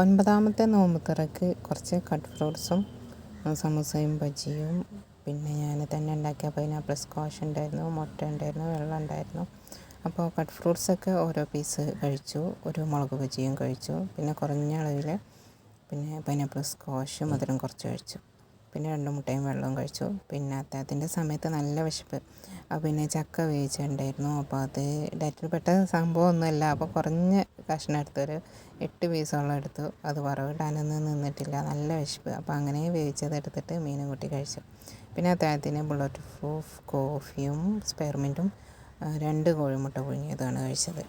ഒൻപതാമത്തെ നോമ്പ് തുറക്ക് കുറച്ച് കട്ട് ഫ്രൂട്ട്സും സമൂസയും ബജിയും പിന്നെ ഞാൻ തന്നെ ഉണ്ടാക്കിയ പൈനാപ്പിൾ സ്ക്വാഷ് ഉണ്ടായിരുന്നു മുട്ട ഉണ്ടായിരുന്നു വെള്ളം ഉണ്ടായിരുന്നു. അപ്പോൾ കട്ട് ഫ്രൂട്ട്സൊക്കെ ഓരോ പീസ് കഴിച്ചു ഒരു മുളക് ബജിയും കഴിച്ചു പിന്നെ കുറഞ്ഞ അളവിൽ പിന്നെ പൈനാപ്പിൾ സ്ക്വാഷും മധുരം കുറച്ച് കഴിച്ചു. പിന്നെ രണ്ട് മുട്ടയും വെള്ളവും കഴിച്ചു. പിന്നെ അത്താഴത്തിന്റെ സമയത്ത് നല്ല വിശപ്പ്. അപ്പോൾ പിന്നെ ചക്ക വേവിച്ചിട്ടുണ്ടായിരുന്നു. അപ്പോൾ അത് ഡയറ്റിൽ പെട്ട സംഭവമൊന്നുമല്ല. അപ്പോൾ കുറഞ്ഞ കഷ്ണം എടുത്തൊരു എട്ട് പീസോളം എടുത്തു. അത് വറവിടാനൊന്നും നിന്നിട്ടില്ല. നല്ല വിശപ്പ്. അപ്പോൾ അങ്ങനെ വേവിച്ചത് എടുത്തിട്ട് മീനും കൂട്ടി കഴിച്ചു. പിന്നെ അത്താഴത്തിന് ബുള്ളറ്റ് പ്രൂഫ് കോഫിയും സ്പെയർമിന്റും രണ്ട് കോഴിമുട്ട പുഴുങ്ങിയതാണ് കഴിച്ചത്.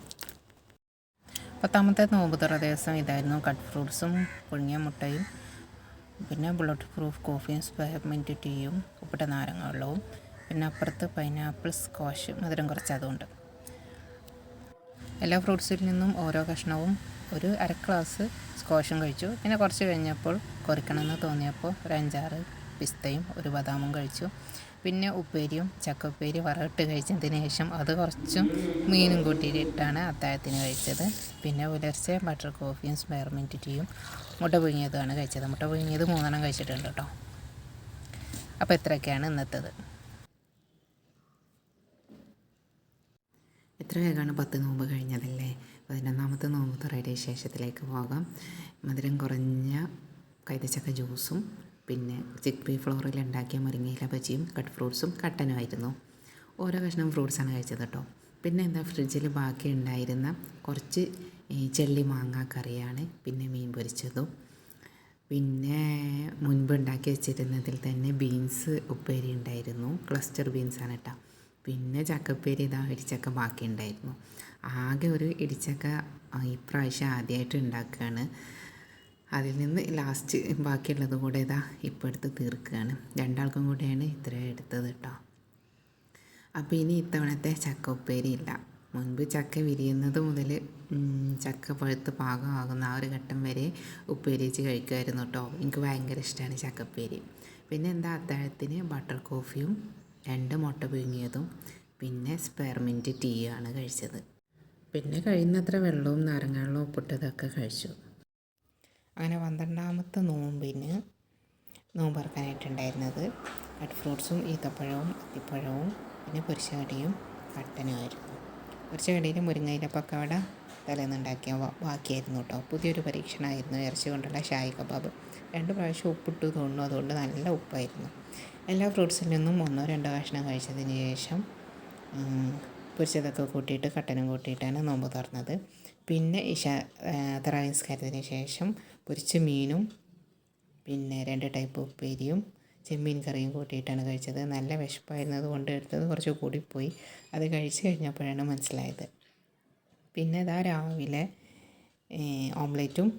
പത്താമത്തെ നോമ്പ് തുറ ദിവസം ഇതായിരുന്നു. കട്ട് ഫ്രൂട്ട്സും പുഴുങ്ങിയ മുട്ടയും പിന്നെ ബുള്ളറ്റ് പ്രൂഫ് കോഫിയും സ്പെയർമിന്റ് ടീയും ഉപ്പിട്ട നാരങ്ങ വെള്ളവും പിന്നെ അപ്പുറത്ത് പൈനാപ്പിൾ സ്ക്വാഷ് മധുരം കുറച്ച് അതുകൊണ്ട് എല്ലാ ഫ്രൂട്ട്സിൽ നിന്നും ഓരോ കഷ്ണവും ഒരു അര ഗ്ലാസ് സ്ക്വാഷും കഴിച്ചു. പിന്നെ കുറച്ച് കഴിഞ്ഞപ്പോൾ കുറയ്ക്കണമെന്ന് തോന്നിയപ്പോൾ ഒരു അഞ്ചാറ് പിസ്തയും ഒരു ബദാമും കഴിച്ചു. പിന്നെ ഉപ്പേരിയും ചക്കപ്പേരി വറവിട്ട് കഴിച്ചതിന് ശേഷം അത് കുറച്ചും മീനും കൂട്ടിയിട്ടാണ് അത്താഴത്തിന് കഴിച്ചത്. പിന്നെ പുലർച്ചെ ബട്ടർ കോഫിയും സ്പെയർമിന്റ് ടീയും മുട്ട പുഴുങ്ങിയതുമാണ് കഴിച്ചത്. മുട്ട പുഴുങ്ങിയത് മൂന്നെണ്ണം കഴിച്ചിട്ടുണ്ട് കേട്ടോ. അപ്പോൾ ഇത്രയൊക്കെയാണ് ഇന്നത്തേത്. എത്ര വേഗമാണ് പത്ത് നോമ്പ് കഴിഞ്ഞതല്ലേ? പതിനൊന്നാമത്തെ നോമ്പ് തുറയുടെ ശേഷത്തിലേക്ക് പോകാം. മധുരം കുറഞ്ഞ കൈതച്ചക്ക ജ്യൂസും പിന്നെ ചിക്ക് പീ ഫ്ലോറിൽ ഉണ്ടാക്കിയ മുരിങ്ങയില ബജിയും കട്ട് ഫ്രൂട്ട്സും കട്ടനുമായിരുന്നു ഓരോ കഷ്ണം ഫ്രൂട്ട്സാണ് കഴിച്ചത് കേട്ടോ. പിന്നെ എന്താ ഫ്രിഡ്ജിൽ ബാക്കി ഉണ്ടായിരുന്ന കുറച്ച് ചെള്ളി മാങ്ങ കറിയാണ് പിന്നെ മീൻ പൊരിച്ചതും. പിന്നെ മുൻപ് ഉണ്ടാക്കി വെച്ചിരുന്നതിൽ തന്നെ ബീൻസ് ഉപ്പേരി ഉണ്ടായിരുന്നു. ക്ലസ്റ്റർ ബീൻസാണ് കേട്ടോ. പിന്നെ ചക്കപ്പേരി ഇതാ ഇടിച്ചക്ക ബാക്കി ഉണ്ടായിരുന്നു. ആകെ ഒരു ഇടിച്ചക്ക ഇപ്രാവശ്യം ആദ്യമായിട്ട് ഉണ്ടാക്കുകയാണ്. അതിൽ നിന്ന് ലാസ്റ്റ് ബാക്കിയുള്ളത് കൂടെ ഇതാ ഇപ്പോൾ എടുത്ത് തീർക്കുകയാണ്. രണ്ടാൾക്കും കൂടെയാണ് ഇത്ര എടുത്തത് കേട്ടോ അപ്പോൾ ഇനി ഇത്തവണത്തെ ചക്ക ഉപ്പേരി ഇല്ല. മുൻപ് ചക്ക വിരിയുന്നത് മുതൽ ചക്ക പഴുത്ത് പാകമാകുന്ന ആ ഒരു ഘട്ടം വരെ ഉപ്പേരി വെച്ച് കഴിക്കുമായിരുന്നു കേട്ടോ എനിക്ക് ഭയങ്കര ഇഷ്ടമാണ് ചക്കപ്പേരി പിന്നെ എന്താ അത്താഴത്തിന് ബട്ടർ കോഫിയും രണ്ട് മുട്ട പുഴുങ്ങിയതും പിന്നെ സ്പെയർമിന്റ് ടീയാണ് കഴിച്ചത്. പിന്നെ കഴിയുന്നത്ര വെള്ളവും നാരങ്ങാവെള്ളവും ഉപ്പിട്ടതൊക്കെ കഴിച്ചു. അങ്ങനെ പന്ത്രണ്ടാമത്തെ നോമ്പിന് നോമ്പറക്കാനായിട്ടുണ്ടായിരുന്നത്. കട്ട് ഫ്രൂട്ട്സും ഈത്തപ്പഴവും അത്തിപ്പഴവും പിന്നെ പൊരിച്ചകടിയും കട്ടനുമായിരുന്നു. പൊരിച്ചകടിയിൽ മുരിങ്ങയില പക്കവട തലേന്നുണ്ടാക്കിയ ബാക്കിയായിരുന്നു കേട്ടോ. പുതിയൊരു പരീക്ഷണമായിരുന്നു. ഇറച്ചി കൊണ്ടുള്ള ഷായ് കബാബ്. രണ്ട് പ്രാവശ്യം ഉപ്പിട്ടു തോന്നുന്നു. അതുകൊണ്ട് നല്ല ഉപ്പായിരുന്നു. എല്ലാ ഫ്രൂട്ട്സിൽ നിന്നും ഒന്നോ രണ്ടോ കഷ്ണം കഴിച്ചതിന് ശേഷം പൊരിച്ചതൊക്കെ കൂട്ടിയിട്ട് കട്ടനും കൂട്ടിയിട്ടാണ് നോമ്പ് തുറന്നത്. പിന്നെ ഇഷ തറാവിസ്കാരത്തിന് ശേഷം പൊരിച്ച മീനും പിന്നെ രണ്ട് ടൈപ്പ് ഉപ്പേരിയും ചെമ്മീൻ കറിയും കൂട്ടിയിട്ടാണ് കഴിച്ചത്. നല്ല വിശപ്പായിരുന്നത് കൊണ്ട് എടുത്തത് കുറച്ച് കൂടിപ്പോയി. അത് കഴിച്ച് കഴിഞ്ഞപ്പോഴാണ് മനസ്സിലായത്. പിന്നെ ഇതാ രാവിലെ ഓംലെറ്റും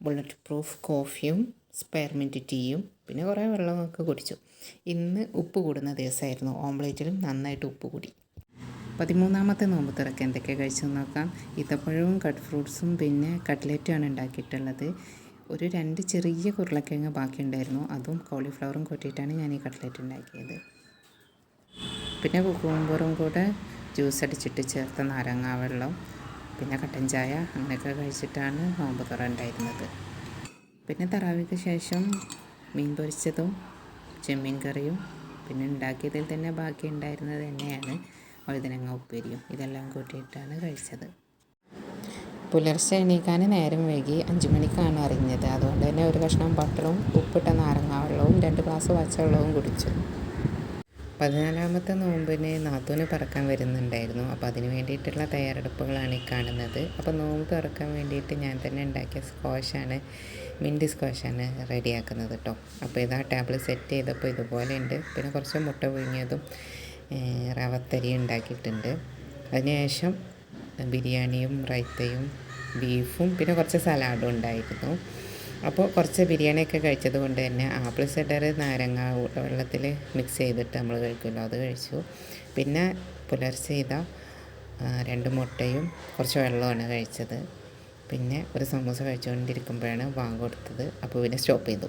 ബുള്ളറ്റ് പ്രൂഫ് കോഫിയും സ്പെയർമിന്റ് ടീയും പിന്നെ കുറേ വെള്ളമൊക്കെ കുടിച്ചു. ഇന്ന് ഉപ്പ് കൂടുന്ന ദിവസമായിരുന്നു. ഓംലെറ്റിലും നന്നായിട്ട് ഉപ്പ് കൂടി. പതിമൂന്നാമത്തെ നോമ്പ് തുറക്ക് എന്തൊക്കെ കഴിച്ചു നോക്കാം? ഈത്തപ്പഴവും കട്ട് ഫ്രൂട്ട്സും പിന്നെ കട്ട്ലറ്റുമാണ് ഉണ്ടാക്കിയിട്ടുള്ളത്. ഒരു രണ്ട് ചെറിയ ഉരുളക്കിഴങ്ങ് ബാക്കിയുണ്ടായിരുന്നു. അതും കോളിഫ്ലവറും കൂട്ടിയിട്ടാണ് ഞാൻ ഈ കട്ട്ലറ്റ് ഉണ്ടാക്കിയത്. പിന്നെ കുക്കുമ്പറും കൂടെ ജ്യൂസ് അടിച്ചിട്ട് ചേർത്ത നാരങ്ങാ വെള്ളം പിന്നെ കട്ടൻ ചായ അങ്ങനെയൊക്കെ കഴിച്ചിട്ടാണ് നോമ്പ് തുറ ഉണ്ടായിരുന്നത്. പിന്നെ തറാവിക്ക് ശേഷം മീൻ പൊരിച്ചതും ചെമ്മീൻ കറിയും പിന്നെ ഉണ്ടാക്കിയതിൽ തന്നെ ബാക്കി ഉണ്ടായിരുന്നത് തന്നെയാണ്. വഴുതനങ്ങ ഉപ്പേരിയും ഇതെല്ലാം കൂട്ടിയിട്ടാണ് കഴിച്ചത്. പുലർച്ചെ എണീക്കാൻ നേരം വൈകി അഞ്ചു മണിക്കാണ് അറിഞ്ഞത്. അതുകൊണ്ട് തന്നെ ഒരു കഷ്ണം ബട്ടറും ഉപ്പിട്ട നാരങ്ങാവെള്ളവും രണ്ട് ഗ്ലാസ് പച്ചവെള്ളവും കുടിച്ചു. പതിനാലാമത്തെ നോമ്പിന് നാത്തൂന് പറക്കാൻ വരുന്നുണ്ടായിരുന്നു. അപ്പോൾ അതിന് വേണ്ടിയിട്ടുള്ള തയ്യാറെടുപ്പുകളാണ് ഈ കാണുന്നത്. അപ്പോൾ നോമ്പ് തുറക്കാൻ വേണ്ടിയിട്ട് ഞാൻ തന്നെ ഉണ്ടാക്കിയ സ്ക്വാഷാണ് മിന്റ് സ്ക്വാഷാണ് റെഡിയാക്കുന്നത് കേട്ടോ. അപ്പോൾ ഇതാ ടേബിൾ സെറ്റ് ചെയ്തപ്പോൾ ഇതുപോലെ ഉണ്ട് പിന്നെ കുറച്ച് മുട്ട പുഴുങ്ങിയതും റവത്തരി ഉണ്ടാക്കിയിട്ടുണ്ട്. അതിനുശേഷം ബിരിയാണിയും റൈത്തയും ബീഫും പിന്നെ കുറച്ച് സലാഡും ഉണ്ടായിരുന്നു. അപ്പോൾ കുറച്ച് ബിരിയാണിയൊക്കെ കഴിച്ചത് കൊണ്ട് തന്നെ ആപ്പിൾ സെഡർ നാരങ്ങ വെള്ളത്തിൽ മിക്സ് ചെയ്തിട്ട് നമ്മൾ കഴിക്കുമല്ലോ അത് കഴിച്ചു. പിന്നെ പുലർച്ചെ ചെയ്ത രണ്ട് മുട്ടയും കുറച്ച് വെള്ളമാണ് കഴിച്ചത്. പിന്നെ ഒരു സമൂസ കഴിച്ചുകൊണ്ടിരിക്കുമ്പോഴാണ് വാങ്ങ കൊടുത്തത്. അപ്പോൾ പിന്നെ സ്റ്റോപ്പ് ചെയ്തു.